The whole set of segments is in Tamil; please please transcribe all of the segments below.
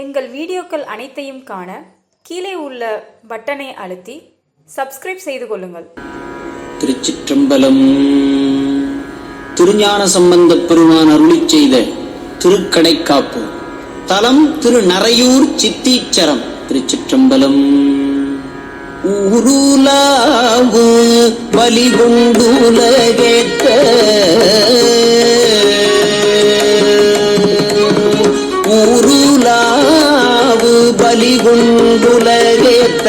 எங்கள் வீடியோக்கள் அனைத்தையும் காண கீழே உள்ள பட்டனை அழுத்தி சப்ஸ்கிரைப் செய்து கொள்ளுங்கள். திருச்சிற்றம்பலம் திருஞான சம்பந்த பெருமான் அருளி செய்த திருக்கடைக்காப்பு. தலம் திரு நரையூர் சித்தீச்சரம். திருச்சிற்றம்பலம் ஊருலாவு பலிகுண்டுலகேத்த ஊருலாவு பலிகுண்டுலகேத்த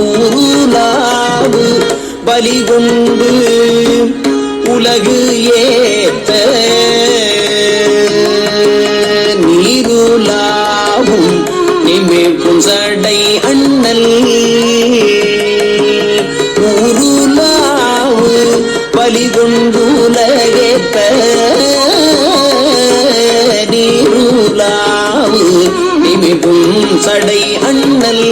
ஊருலாவு பலிகுண்டு உலகு ஏத்த நீருலாவும் நிமிர்க்கும் சடை அண்ணல். ஊருலாவு பலிகுண்டு மிகும் சடை அண்ணல்.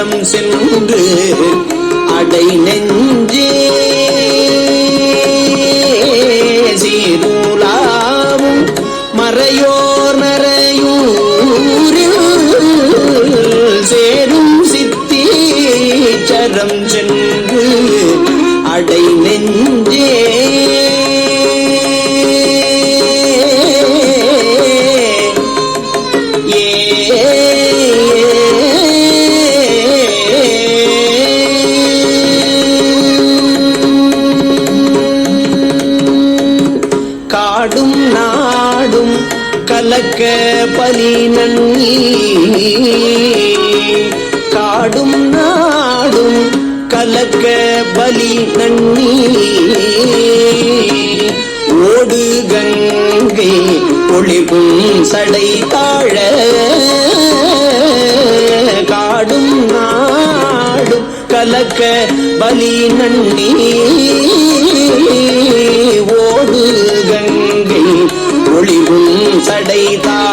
சித்தீச்சரம் சென்று அடை நெஞ்சே சீதூலாவும் மறையோர் நரையூரில் சேரும் சித்தி சரம் செ பலி நன்னி காடும் நாடும் கலக்க பலி நன்னி ஓடு கங்கை ஒளிவும் சடை தாழ. காடும் நாடும் கலக்க பலி நன்னி ஓடு கங்கை ஒளிவும் சடை தாழ.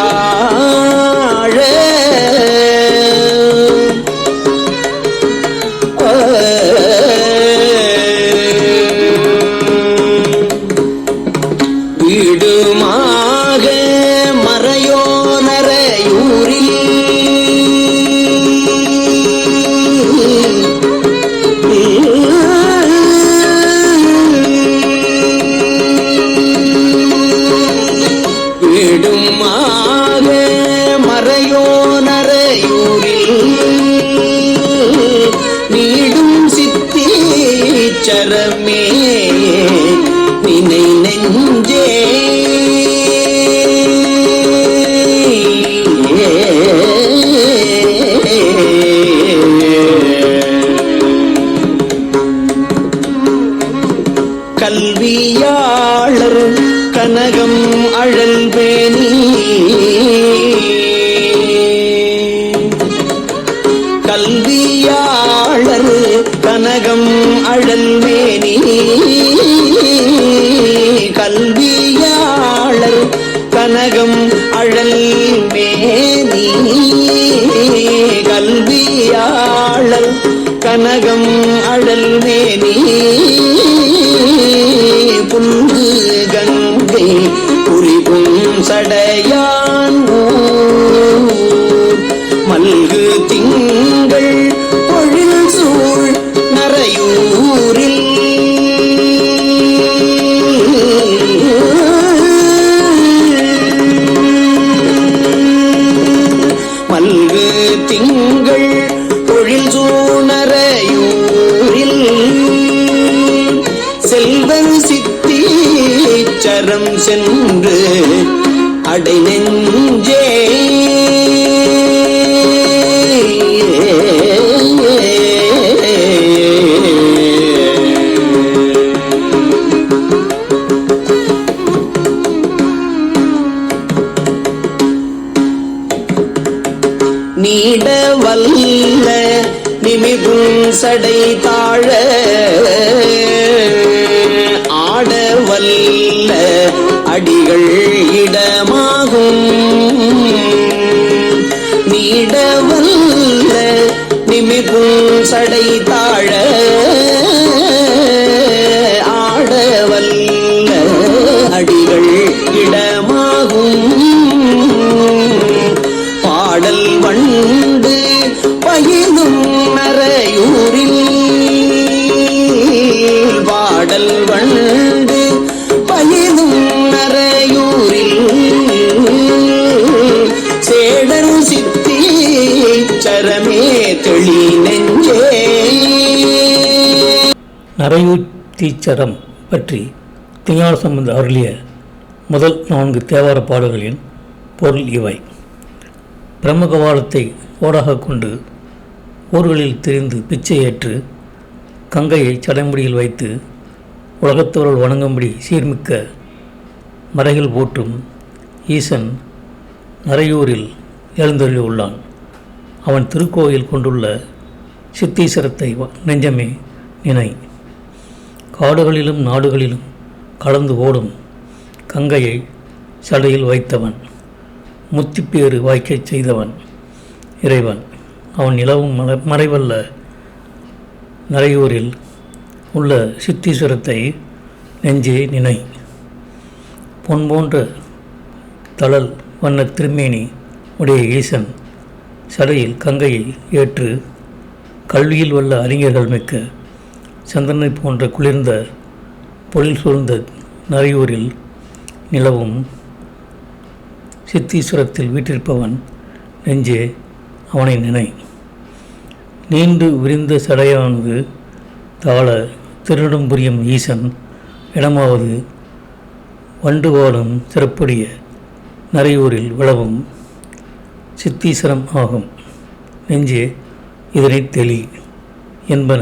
கனகம் அழல் மேனி கல்வியாழல் கனகம் அழல் மேனி புல்கு கங்கை புரிவும் சடையான் ஊ அகரம் சென்று அடை நெஞ்சே. நீட வல்ல நிமிபும் சடை தாழ ஆட ஆடவல்ல அடிகள் இடமாகும். நீடவல்ல நிமிர்வும் சடை தாழ நரையூத்தீச்சரம் பற்றி திருஞான சம்பந்த அருளிய முதல் நான்கு தேவார பாடல்களின் பொருள் இவை. பிரம்மகவாலத்தை ஓடாகக் கொண்டு ஊர்களில் திரிந்து பிச்சை ஏற்று கங்கையை சடைமுடியில் வைத்து உலகத்தோர்கள் வணங்கும்படி சீர்மிக்க மறைகள் போற்றும் ஈசன் நரையூரில் எழுந்தருளியுள்ளான் அவன் திருக்கோயில் கொண்டுள்ள சித்தீஸ்வரத்தை வ- நெஞ்சமே நினை. காடுகளிலும் நாடுகளிலும் கலந்து ஓடும் கங்கையை சடையில் வைத்தவன். முத்திப்பேறு வாய்க்கச் செய்தவன் இறைவன். அவன் நிலவும் மறைவல்ல. நரையூரில் உள்ள சித்தீஸ்வரத்தை நெஞ்சே நினை. பொன் போன்ற தளல் வண்ண திருமேனி உடைய ஈசன் சடையில் கங்கையை ஏற்று கல்வியில் உள்ள அறிஞர்கள் மிக்க சந்திரனை போன்ற குளிர்ந்த பொழில் சூழ்ந்த நரையூரில் நிலவும் சித்தீஸ்வரத்தில் வீற்றிருப்பவன் நெஞ்சே அவனை நினை. நீண்டு விரிந்த சடையானது தாழ திருநடம் புரியும் ஈசன் இடமாவது வண்டுவாலும் சிறப்புடைய நரையூரில் விளவும் சித்தீஸ்வரம் ஆகும். நெஞ்சே இதனை தெளி என்பன